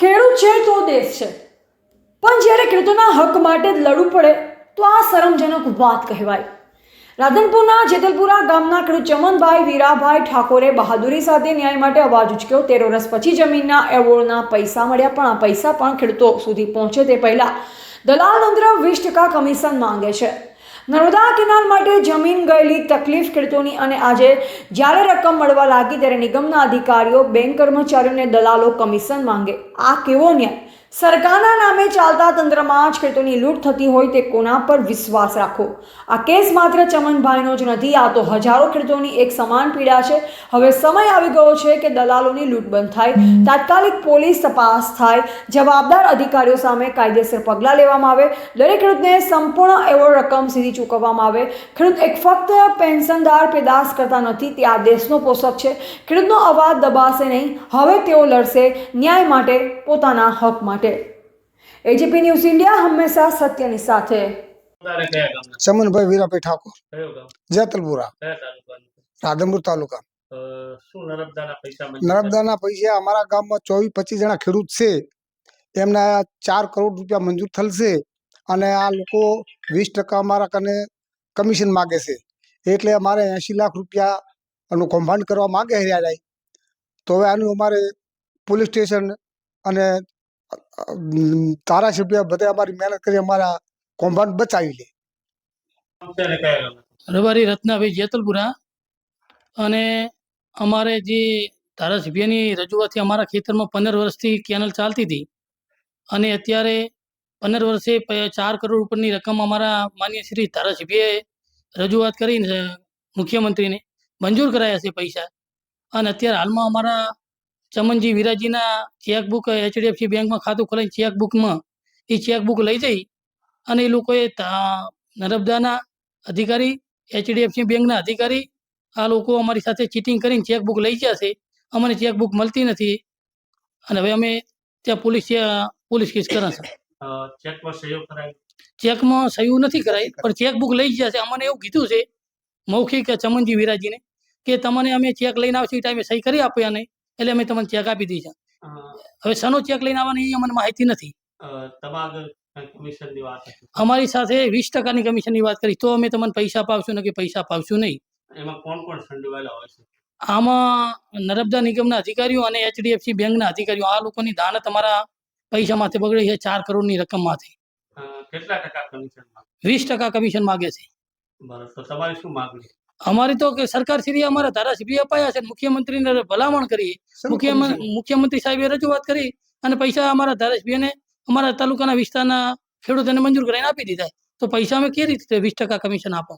ખેડૂત છે તો દેશ છે. પણ જ્યારે ખેડૂતોના હક માટે લડવું પડે, તો આ શરમજનક વાત કહેવાય. રાધનપુરના જેતલપુરા ગામના ખેડૂત ચમનભાઈ વીરાભાઈ ઠાકોરે બહાદુરી સાથે ન્યાય માટે અવાજ ઉચક્યો. તેર વર્ષ પછી જમીનના એવોર્ડના પૈસા મળ્યા, પણ આ પૈસા પણ ખેડૂતો સુધી પહોંચે તે પહેલાં દલાલ તંત્ર વીસ ટકા કમિશન માંગે છે. નર્મદા કેનાલ માટે જમીન ગયેલી તકલીફ ખેડૂતોની અને આજે જ્યારે રકમ મળવા લાગી ત્યારે નિગમના અધિકારીઓ, બેંક કર્મચારીઓને દલાલો કમિશન માંગે. આ કેવો ન્યાય? સરકારના નામે ચાલતા તંત્રમાં જ ખેડૂતોની લૂંટ થતી હોય તે કોના પર વિશ્વાસ રાખો? આ કેસ માત્ર ચમનભાઈનો જ નથી, આ તો હજારો ખેડૂતોની એક સમાન પીડા છે. હવે સમય આવી ગયો છે કે દલાલોની લૂંટ બંધ થાય. તાત્કાલિક પોલીસ તપાસ થાય. જવાબદાર અધિકારીઓ સામે કાયદેસર પગલાં લેવામાં આવે. દરેક ખેડૂતને સંપૂર્ણ એવોર્ડ રકમ સીધી ચૂકવવામાં આવે. ખેડૂત એક ફક્ત પેન્શનદાર પેદાશ કરતા નથી, તે આ દેશનો પોષક છે. ખેડૂતનો અવાજ દબાશે નહીં. હવે તેઓ લડશે ન્યાય માટે પોતાના હક માટે. એજીપી ન્યૂઝ ઇન્ડિયા હંમેશા સત્યની સાથે. ચમનભાઈ વીરાભાઈ ઠાકોર. કયો જેતલપુરા. રાધનપુર તાલુકા. નર્મદાના પૈસા મંજૂર નર્મદાના પૈસા અમારા ગામમાં ચોવીસ પચીસ જણા ખેડૂત છે. એમના ચાર કરોડ રૂપિયા મંજૂર થશે અને આ લોકો વીસ ટકા અમારા કને કમિશન માગે છે. એટલે અમારે એંશી લાખ રૂપિયાનું કૌભાંડ કરવા માગે રહ્યા જાય તો હવે આનું અમારે પોલીસ સ્ટેશન અને ધારાસભ્ય બધે અમારી મહેનત કરી અમારા કૌભાંડ બચાવી લે. રબારી રત્નાભાઈ જેતલપુરા અને અમારે જે ધારાસભ્યની રજૂઆતથી અમારા ખેતરમાં પંદર વર્ષથી કેનલ ચાલતી હતી અને અત્યારે પંદર વર્ષે ચાર કરોડ ઉપરની રકમ અમારા માન્ય શ્રી ધારાસભ્યએ રજૂઆત કરીને મુખ્યમંત્રીને મંજૂર કરાયા છે પૈસા. અને અત્યારે હાલમાં અમારા ચમનજી વિરાજીના ચેકબુક એચડીએફસી બેંકમાં ખાતું ખોલાઈને ચેકબુકમાં એ ચેકબુક લઈ જઈ અને એ લોકોએ નર્મદાના અધિકારી એચડીએફસી બેંકના અધિકારી આ લોકો અમારી સાથે ચીટિંગ કરીને ચેકબુક લઈ ગયા છે. અમને ચેકબુક મળતી નથી. અને હવે અમે ત્યાં પોલીસ પોલીસ કેસ કરે છે. ચેકમાં સહયોગ કરાય? ચેકમાં સહી નથી કરાય પણ ચેકબુક લઈ ગયા છે. અમને એવું કીધું છે મૌખિક ચમનજી વિરાજીને કે તમને અમે ચેક લઈને આવશે એ ટાઈમે સહી કરી આપ્યા નહીં એટલે અમે તમને ચેક આપી દીધી હવે શનો ચેક લઈને આવવાની એ અમને માહિતી નથી. અમારી સાથે વીસ ટકાની કમિશનની વાત કરી તો અમે તમને પૈસા પાવશું ને કે પૈસા પાવશું નહીં. એમાં કોણ કોણ સંડોવાયેલા હોય છે? આમાં નર્મદા નિગમના અધિકારીઓ અને એચડીએફસી બેંકના અધિકારીઓ આ લોકોની દાનત તમારા પૈસામાંથી બગડે છે ચાર કરોડની રકમમાંથી. કેટલા ટકા કમિશન વીસ ટકા કમિશન માગે છે. બરાબર તો તમારી શું માગણી? અમારી તો કે સરકાર શ્રી અમારા ધારાસભ્ય અપાયા છે મુખ્યમંત્રીને ભલામણ કરી મુખ્યમંત્રી મુખ્યમંત્રી સાહેબે રજૂઆત કરી અને પૈસા અમારા ધારાસભ્યને અમારા તાલુકાના વિસ્તારના ખેડૂતોને મંજૂર કરીને આપી દીધા. તો પૈસા અમે કેવી રીતે વીસ ટકા કમિશન આપો?